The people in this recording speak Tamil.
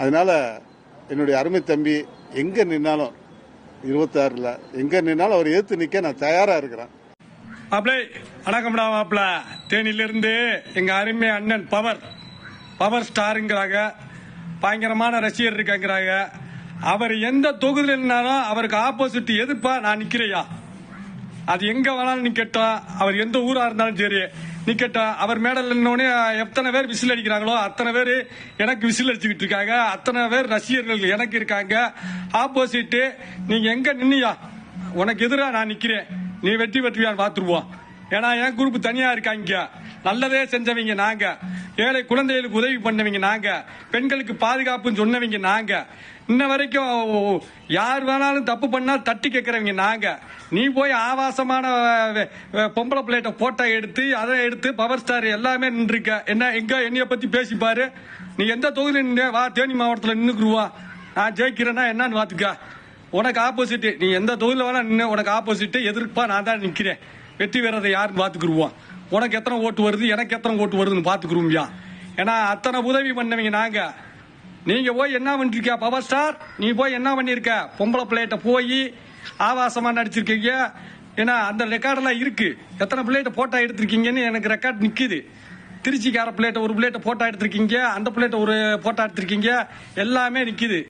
அதனால என்னுடைய அருமை தம்பி எங்க நின்னாலும் இருபத்தாறில் எங்க நின்னாலும் அவர் எதிர்த்து நிக்க நான் தயாரா இருக்கிறேன். அப்படியே வணக்கம்டா மாப்பிள தேனியிலிருந்து எங்க அருமை அண்ணன் பவர் பவர் ஸ்டாருங்கிறாங்க. பயங்கரமான ரசிகர் இருக்காங்கிறாங்க. அவர் எந்த தொகுதியில் இருந்தாலும் அவருக்கு ஆப்போசிட் எதிர்ப்பா நான் நிற்கிறையா அது எங்க வேணாலும் நிக்கட்டும் அவர் எந்த ஊரா இருந்தாலும் சரி நிக்கட்டா அவர் மேடல் நின்னோடனே எத்தனை பேர் விசில் அடிக்கிறாங்களோ அத்தனை பேர் எனக்கு விசில் அடிச்சுக்கிட்டு இருக்காங்க. அத்தனை பேர் ரசிகர்கள் எனக்கு இருக்காங்க. ஆப்போசிட் நீங்க எங்க நின்னியா? உனக்கு எதிரா நான் நிக்கிறேன். நீ வெற்றி பெற்றுவியான்னு பாத்துருவோம் ஏன்னா என் குரூப் தனியா இருக்காங்க. நல்லதே செஞ்சவங்க நாங்க. ஏழை குழந்தைகளுக்கு உதவி பண்ணவங்க நாங்க. பெண்களுக்கு பாதுகாப்புன்னு சொன்னவங்க நாங்க. இன்ன வரைக்கும் யார் வேணாலும் தப்பு பண்ணா தட்டி கேட்கறவங்க நாங்க. நீ போய் ஆபாசமான பொம்பளை பிளேட்டை போட்டோ எடுத்து அதை எடுத்து பவர் ஸ்டார் எல்லாமே நின்றுருக்க. என்ன எங்க என்னைய பத்தி பேசிப்பாரு நீ எந்த தொகுதியில் நின்று வா தேனி மாவட்டத்தில் நின்றுக்குருவா நான் ஜெயிக்கிறேன்னா என்னன்னு பாத்துக்க. உனக்கு ஆப்போசிட் நீ எந்த தொகுதியில் வேணா நின்று உனக்கு ஆப்போசிட் எதிர்ப்பா நான் தான் நிற்கிறேன் வெற்றி பெறதை யாருன்னு பார்த்துக்குருவான் உனக்கு எத்தனை ஓட்டு வருது? எனக்கு எத்தனை ஓட்டு வருதுன்னு பாத்துக்குருவியா ஏன்னா அத்தனை உதவி பண்ணவங்க நாங்க. நீங்க போய் என்ன பண்ணிருக்க பவர் ஸ்டார் நீ போய் என்ன பண்ணிருக்க? பொம்பளை பிள்ளைகிட்ட போய் ஆபாசமா நடிச்சிருக்கீங்க. ஏன்னா அந்த ரெக்கார்டெல்லாம் இருக்கு. எத்தனை பிள்ளைகிட்ட ஃபோட்டோ எடுத்திருக்கீங்கன்னு எனக்கு ரெக்கார்ட் நிக்குது. திருச்சிக்கார பிள்ளைகிட்ட ஒரு பிள்ளைகிட்ட ஃபோட்டோ எடுத்திருக்கீங்க. அந்த பிள்ளைகிட்ட ஒரு ஃபோட்டோ எடுத்திருக்கீங்க. எல்லாமே நிக்குது.